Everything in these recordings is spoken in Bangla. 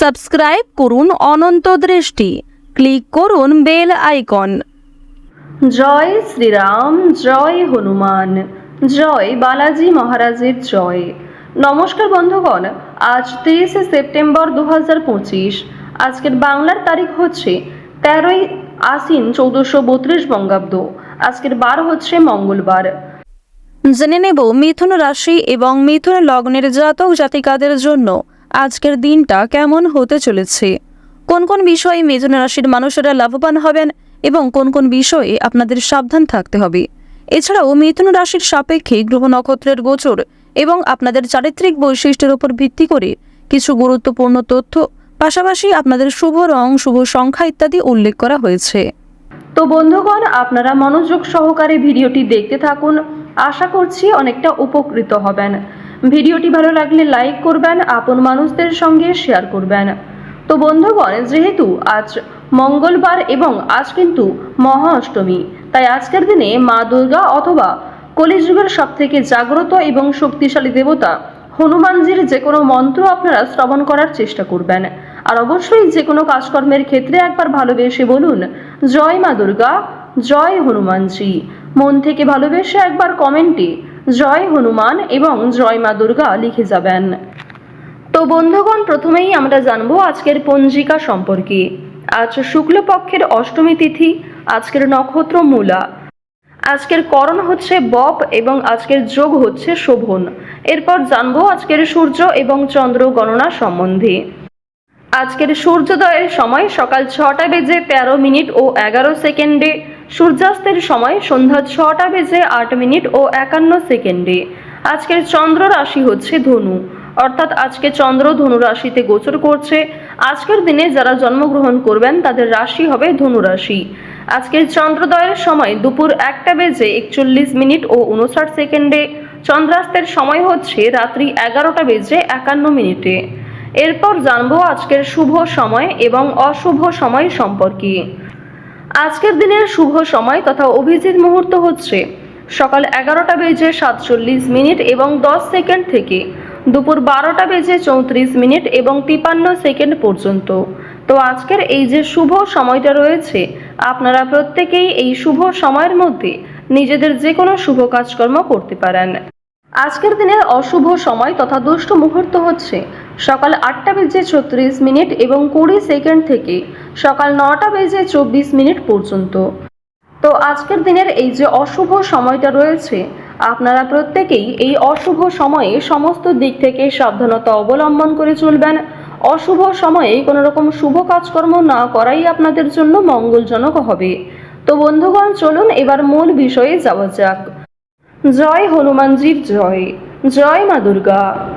সাবস্ক্রাইব করুন অনন্ত দৃষ্টি। ক্লিক করুন বেল আইকন। জয় শ্রীরাম জয় হনুমান জয় বালাজি মহারাজের জয়। নমস্কার বন্ধুগণ আজ তেইশে সেপ্টেম্বর দু হাজার পঁচিশ। আজকের বাংলার তারিখ হচ্ছে তেরোই আশ্বিন চৌদ্দশো বত্রিশ বঙ্গাব্দ। আজকের বার হচ্ছে মঙ্গলবার। জেনে নেব মিথুন রাশি এবং মিথুন লগ্নের জাতক জাতিকাদের জন্য আজকের দিনটা কেমন হতে চলেছে? কোন কোন বিষয়ে মিথুন রাশির মানুষেরা লাভবান হবেন এবং কোন কোন বিষয়ে আপনাদের সাবধান থাকতে হবে? এছাড়াও মিথুন রাশির সাপেক্ষে গ্রহ নক্ষত্রের গোচর এবং আপনাদের চারিত্রিক বৈশিষ্ট্যের উপর ভিত্তি করে কিছু গুরুত্বপূর্ণ তথ্য, পাশাপাশি আপনাদের শুভ রং, শুভ সংখ্যা ইত্যাদি উল্লেখ করা হয়েছে। তো বন্ধুগণ, আপনারা মনোযোগ সহকারে ভিডিওটি দেখতে থাকুন। আশা করছি অনেকটা উপকৃত হবেন। ভিডিওটি ভালো লাগলে লাইক করবেন, আপন মানুষদের সঙ্গে শেয়ার করবেন। তো বন্ধুগণ, যেহেতু আজ মঙ্গলবার এবং আজ কিন্তু মহা অষ্টমী তাই আজকের দিনে মা দুর্গা অথবা কলিযুগের সবথেকে জাগ্রত এবং শক্তিশালী দেবতা হনুমানজির যে কোনো মন্ত্র আপনারা শ্রবণ করার চেষ্টা করবেন। আর অবশ্যই যে কোনো কাজকর্মের ক্ষেত্রে একবার ভালোবেসে বলুন, জয় মা দুর্গা, জয় হনুমানজি। মন থেকে ভালোবেসে একবার কমেন্টে জয় হনুমান এবং জয় মা দুর্গা লিখে যাবেন। তো বন্ধুগণ, প্রথমেই আমরা জানব আজকের পঞ্জিকা সম্পর্কে। আজ শুক্লপক্ষের অষ্টমী তিথি, আজকের নক্ষত্র মূলা। আজকের করণ হচ্ছে বপ এবং আজকের যোগ হচ্ছে শোভন। এরপর জানব আজকের সূর্য এবং চন্দ্র গণনা সম্বন্ধে। আজকের সূর্যোদয়ের সময় সকাল ছটা বেজে তেরো মিনিট ও এগারো সেকেন্ডে সূর্যাস্তের সময় সন্ধ্যা ছটা বেজে আট মিনিট ও একান্ন সেকেন্ডে। আজকের চন্দ্র রাশি হচ্ছে ধনু। অর্থাৎ আজকে চন্দ্র ধনু রাশিতে গোচর করছে। আজকের দিনে যারা জন্মগ্রহণ করবেন, তাদের রাশি হবে ধনু রাশি। আজকের চন্দ্রোদয়ের সময় দুপুর একটা বেজে একচল্লিশ মিনিট ও উনষাট সেকেন্ডে। চন্দ্রাস্তের সময় হচ্ছে রাত্রি এগারোটা বেজে একান্ন মিনিটে। এরপর জানব আজকের শুভ সময় এবং অশুভ সময় সম্পর্কে। আজকের দিনের শুভ সময় তথা অভিজিৎ মুহূর্ত হচ্ছে সকাল এগারোটা বেজে সাতচল্লিশ মিনিট এবং দশ সেকেন্ড থেকে দুপুর বারোটা বেজে চৌত্রিশ মিনিট এবং তিপান্ন সেকেন্ড পর্যন্ত। তো আজকের এই যে শুভ সময়টা রয়েছে, আপনারা প্রত্যেকেই এই শুভ সময়ের মধ্যে নিজেদের যে কোনো শুভ কাজকর্ম করতে পারেন। আজকের দিনের অশুভ সময় তথা দুষ্ট মুহূর্ত হচ্ছে সকাল আটটা বেজে ছত্রিশ মিনিট এবং কুড়ি সেকেন্ড থেকে সকাল নটা বেজে চব্বিশ মিনিট পর্যন্ত। তো আজকের দিনের এই যে অশুভ সময়টা রয়েছে, আপনারা প্রত্যেকেই এই অশুভ সময়ে সমস্ত দিক থেকে সাবধানতা অবলম্বন করে চলবেন। অশুভ সময়ে কোনো রকম শুভ কাজকর্ম না করাই আপনাদের জন্য মঙ্গলজনক হবে। তো বন্ধুগণ, চলুন এবার মূল বিষয়ে যাওয়া যাক। জয় হনুমানজির জয়। জয় মা দুর্গা।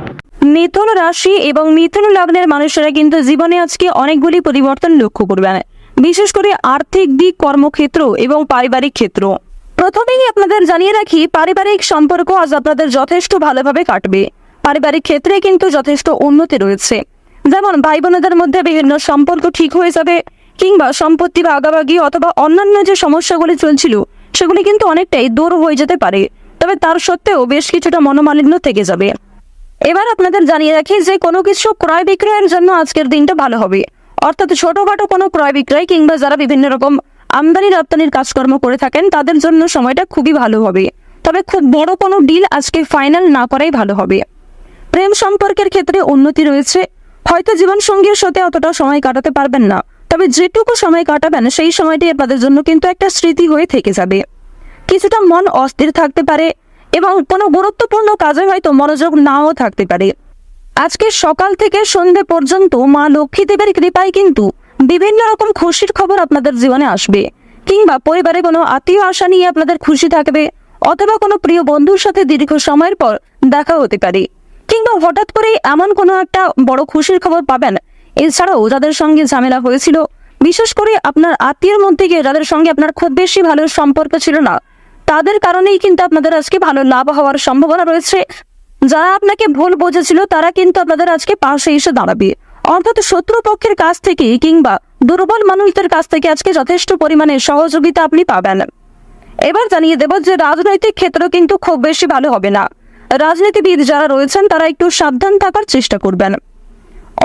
মিথুন রাশি এবং মিথুন লগ্নের মানুষেরা কিন্তু জীবনে আজকে অনেকগুলি পরিবর্তন লক্ষ্য করবেন। বিশেষ করে আর্থিক দিক, কর্মক্ষেত্র এবং পারিবারিক ক্ষেত্র। প্রথমেই আপনাদের জানিয়ে রাখি, পারিবারিক সম্পর্ক আজ আপনাদের যথেষ্ট ভালোভাবে কাটবে। পারিবারিক ক্ষেত্রে কিন্তু যথেষ্ট উন্নতি রয়েছে। যেমন ভাই বোনেদের মধ্যে বিভিন্ন সম্পর্ক ঠিক হয়ে যাবে, কিংবা সম্পত্তি ভাগাভাগি অথবা অন্যান্য যে সমস্যাগুলি চলছিল, সেগুলি কিন্তু অনেকটাই দূর হয়ে যেতে পারে। তবে তার সত্ত্বেও বেশ কিছুটা মনোমালিন্য থেকে যাবে। এবার আপনাদের জানিয়ে রাখি যে কোনো কিছু ক্রয় বিক্রয়ের জন্য আজকের দিনটা ভালো হবে। অর্থাৎ ছোটখাটো কোনো ক্রয় বিক্রয় কিংবা যারা বিভিন্ন রকম আমদানি রপ্তানির কাজকর্ম করে থাকেন, তাদের জন্য সময়টা খুবই ভালো হবে। তবে খুব বড় কোনো ডিল আজকে ফাইনাল না করাই ভালো হবে। প্রেম সম্পর্কের ক্ষেত্রে উন্নতি রয়েছে। হয়তো জীবনসঙ্গীর সাথে অতটা সময় কাটাতে পারবেন না। তবে যেটুকু সময় কাটাবেন, সেই সময়টি আপনাদের জন্য কিন্তু একটা স্মৃতি হয়ে থেকে যাবে। কিছুটা মন অস্থির থাকতে পারে এবং কোনো গুরুত্বপূর্ণ কাজে হয়তো মনোযোগ নাও থাকতে পারে। আজকে সকাল থেকে সন্ধে পর্যন্ত মা লক্ষ্মী দেবের কৃপায় কিন্তু বিভিন্ন রকম খুশির খবর আপনাদের জীবনে আসবে কিংবা পরিবারে কোনো আত্মীয় আশা নিয়ে আপনাদের খুশি থাকবে অথবা কোনো প্রিয় বন্ধুর সাথে দীর্ঘ সময়ের পর দেখা হতে পারে কিংবা হঠাৎ করে এমন কোনো একটা বড় খুশির খবর পাবেন। এছাড়াও যাদের সঙ্গে ঝামেলা হয়েছিল, বিশেষ করে আপনার আত্মীয়ের মধ্যে গিয়ে যাদের সঙ্গে আপনার খুব বেশি ভালো সম্পর্ক ছিল না তাদের কারণেই কিন্তু আপনাদের আজকে ভালো লাভ হওয়ার সম্ভাবনা রয়েছে। যারা আপনাকে ভুল বোঝেছিল, তারা কিন্তু আপনাদের আজকে পাশে এসে দাঁড়াবে। অর্থাৎ শত্রুপক্ষের কাছ থেকে কিংবা দুর্বল মানুষদের কাছ থেকে আজকে যথেষ্ট পরিমাণে সহযোগিতা আপনি পাবেন। এবার জানিয়ে দেব যে রাজনৈতিক ক্ষেত্র কিন্তু খুব বেশি ভালো হবে না। রাজনীতিবিদ যারা রয়েছেন, তারা একটু সাবধান থাকার চেষ্টা করবেন।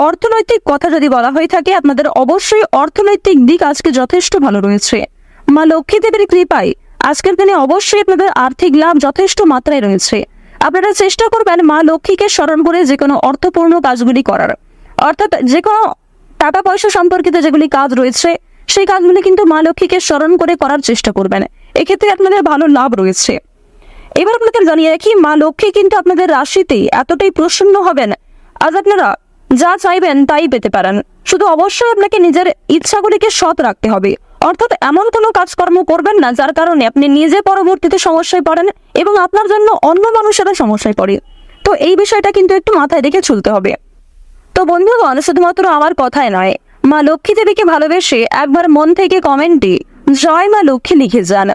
অর্থনৈতিক কথা যদি বলা হয়ে থাকে, আপনাদের অবশ্যই অর্থনৈতিক দিক আজকে যথেষ্ট ভালো রয়েছে। মা লক্ষ্মী দেবীর কৃপায় আজকের দিনে অবশ্যই আপনাদের আর্থিক লাভ যথেষ্ট মাত্রায় রয়েছে। আপনারা চেষ্টা করবেন মা লক্ষ্মীকে স্মরণ করে যে কোনো অর্থপূর্ণ কাজগুলি করার। অর্থাৎ যে কোনো টাকা পয়সা সম্পর্কিত যেগুলি কাজ রয়েছে, সেই কাজগুলি কিন্তু মা লক্ষ্মীকে স্মরণ করে করার চেষ্টা করবেন। এক্ষেত্রে আপনাদের ভালো লাভ রয়েছে। এবার আপনাদের জানিয়ে রাখি, মা লক্ষ্মী কিন্তু আপনাদের রাশিতে এতটাই প্রসন্ন হবেন। আজ আপনারা যা চাইবেন তাই পেতে পারেন। শুধু অবশ্যই আপনাকে নিজের ইচ্ছাগুলিকে সৎ রাখতে হবে। অর্থাৎ এমন কোনো কাজকর্ম করবেন না, যার কারণে আপনি নিজে পরবর্তীতে সমস্যায় পড়েন এবং আপনার জন্য অন্য মানুষেরা সমস্যায় পড়ে। তো এই বিষয়টা কিন্তু একটু মাথায় রেখে চলতে হবে। তো বন্ধুগণ, শুধুমাত্র আমার কথায় নয়, মা লক্ষ্মী দেবীকে ভালোবেসে একবার মন থেকে কমেন্টে জয় মা লক্ষ্মী লিখে যান।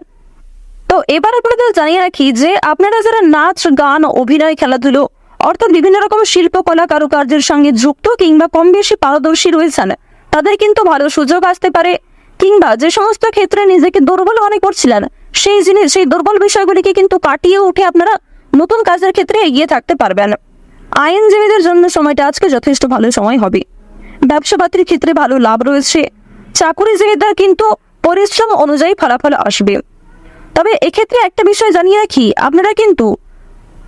তো এবার আপনাদের জানিয়ে রাখি যে, আপনারা যারা নাচ, গান, অভিনয়, খেলাধুলো, অর্থাৎ বিভিন্ন রকম শিল্পকলা কারুকার্যের সঙ্গে যুক্ত কিংবা কম বেশি পারদর্শী রয়েছেন, তাদের কিন্তু ভালো সুযোগ আসতে পারে। কিংবা যে সমস্ত ক্ষেত্রে নিজেকে দুর্বল মনে করছিলেন, সেই জিনিস, সেই দুর্বল বিষয়গুলিকে কিন্তু কাটিয়ে উঠে আপনারা নতুন কাজের ক্ষেত্রে এগিয়ে থাকতে পারবেন। আইনজীবীদের জন্য সময়টা আজকে যথেষ্ট ভালো সময় হবে। ব্যবসাপাতির ক্ষেত্রে ভালো লাভ রয়েছে। চাকুরিজীবীদের কিন্তু পরিশ্রম অনুযায়ী ফলাফল আসবে। তবে এক্ষেত্রে একটা বিষয় জানিয়ে রাখি, আপনারা কিন্তু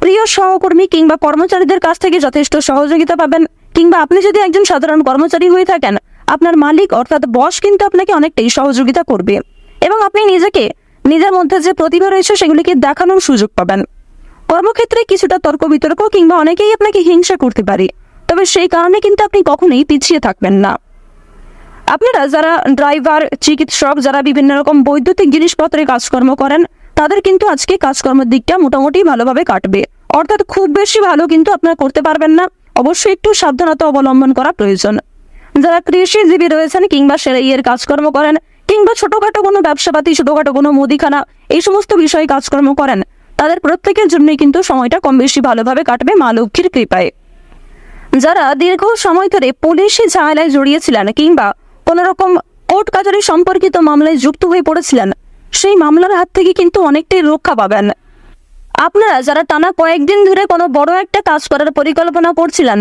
প্রিয় সহকর্মী কিংবা কর্মচারীদের কাছ থেকে যথেষ্ট সহযোগিতা পাবেন, কিংবা আপনি যদি একজন সাধারণ কর্মচারী হয়ে থাকেন আপনার মালিক অর্থাৎ বস কিন্তু আপনাকে অনেকটাই সহযোগিতা করবে। এবং আপনি নিজেকে, নিজের মধ্যে যে প্রতিভা রয়েছে সেগুলিকে দেখানোর সুযোগ পাবেন। কর্মক্ষেত্রে কিছুটা তর্ক বিতর্ক কিংবা অনেকেই আপনাকে হিংসা করতে পারে। তবে সেই কারণে কিন্তু আপনি কখনোই পিছিয়ে থাকবেন না। আপনারা যারা ড্রাইভার, চিকিৎসক, যারা বিভিন্ন রকম বৈদ্যুতিক জিনিসপত্রে কাজকর্ম করেন, তাদের কিন্তু আজকে কাজকর্মের দিকটা মোটামুটি ভালোভাবে কাটবে। অর্থাৎ খুব বেশি ভালো কিন্তু আপনারা করতে পারবেন না। অবশ্যই একটু সাবধানতা অবলম্বন করা প্রয়োজন। যারা কৃষিজীবী রয়েছেন কিংবা সেরাইয়ের কাজকর্ম করেন, কিংবা ছোটখাটো কোনো ব্যবসাপাতি, ছোটখাটো কোনো মুদিখানা, এই সমস্ত বিষয়ে কাজকর্ম করেন, তাদের প্রত্যেকের জন্যই কিন্তু সময়টা কম বেশি ভালোভাবে কাটবে মা লক্ষ্মীর কৃপায়। যারা দীর্ঘ সময় ধরে পুলিশি ঝামেলায় জড়িয়েছিলেন কিংবা কোনো রকম কোর্ট কাজারি সম্পর্কিত মামলায় যুক্ত হয়ে পড়েছিলেন, সেই মামলার হাত থেকে কিন্তু অনেকটাই রক্ষা পাবেন। আপনারা যারা টানা কয়েকদিন ধরে কোনো বড় একটা কাজ করার পরিকল্পনা করছিলেন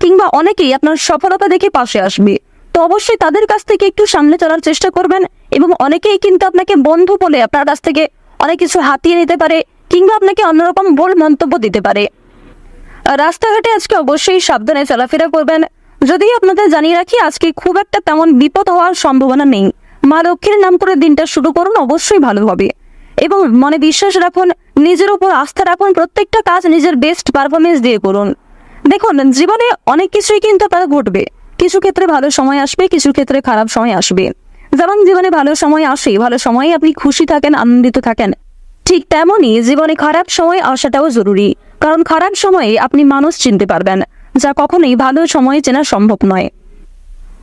কিংবা অনেকেই আপনার সফলতা দেখে পাশে আসবে। তো অবশ্যই তাদের কাছ থেকে একটু সামনে চলার চেষ্টা করবেন এবং অনেকেই কিন্তু আপনাকে বন্ধু বলে আপনার কাছ থেকে অনেক কিছু হাতিয়ে নিতে পারে কিংবা আপনাকে অন্যরকম ভুল মন্তব্য দিতে পারে। রাস্তাঘাটে আজকে অবশ্যই সাবধানে চলাফেরা করবেন। যদি আপনাদের জানিয়ে রাখি, আজকে খুব একটা তেমন বিপদ হওয়ার সম্ভাবনা নেই। মা লক্ষ্মীর নাম করে দিনটা শুরু করুন, অবশ্যই ভালো হবে। এবং মনে বিশ্বাস রাখুন, নিজের উপর আস্থা রাখুন, প্রত্যেকটা কাজ নিজের বেস্ট পারফরমেন্স দিয়ে করুন। দেখুন, জীবনে অনেক কিছুই কিন্তু আপনার ঘটবে। কিছু ক্ষেত্রে ভালো সময় আসবে, কিছু ক্ষেত্রে খারাপ সময় আসবে। যেমন জীবনে ভালো সময় আসে, ভালো সময়ে আপনি খুশি থাকেন, আনন্দিত থাকেন। ঠিক তেমনই জীবনে খারাপ সময় আসাটাও জরুরি। কারণ খারাপ সময়ে আপনি মানুষ চিনতে পারবেন, যা কখনোই ভালো সময়ে চেনা সম্ভব নয়।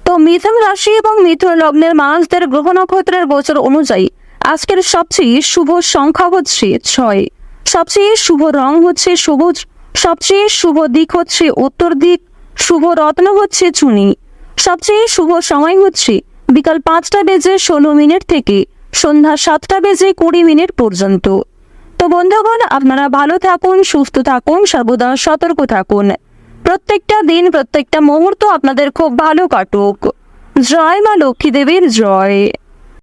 তো মিথুন রাশি এবং মিথুন লগ্নের মানুষদের গ্রহ নক্ষত্রের গোচর অনুযায়ী আজকের সবচেয়ে শুভ সংখ্যা হচ্ছে ছয়। সবচেয়ে শুভ রং হচ্ছে সবুজ। সবচেয়ে শুভ দিক হচ্ছে উত্তর দিক, শুভ রত্ন হচ্ছে চুনি। সবচেয়ে শুভ সময় হচ্ছে বিকাল পাঁচটা বেজে ষোলো মিনিট থেকে সন্ধ্যা সাতটা বেজে কুড়ি মিনিট পর্যন্ত। তো বন্ধুগণ, আপনারা ভালো থাকুন, সুস্থ থাকুন, সর্বদা সতর্ক থাকুন। প্রত্যেকটা দিন, প্রত্যেকটা মুহূর্ত আপনাদের খুব ভালো কাটুক। জয় মা লক্ষ্মী দেবীর জয়।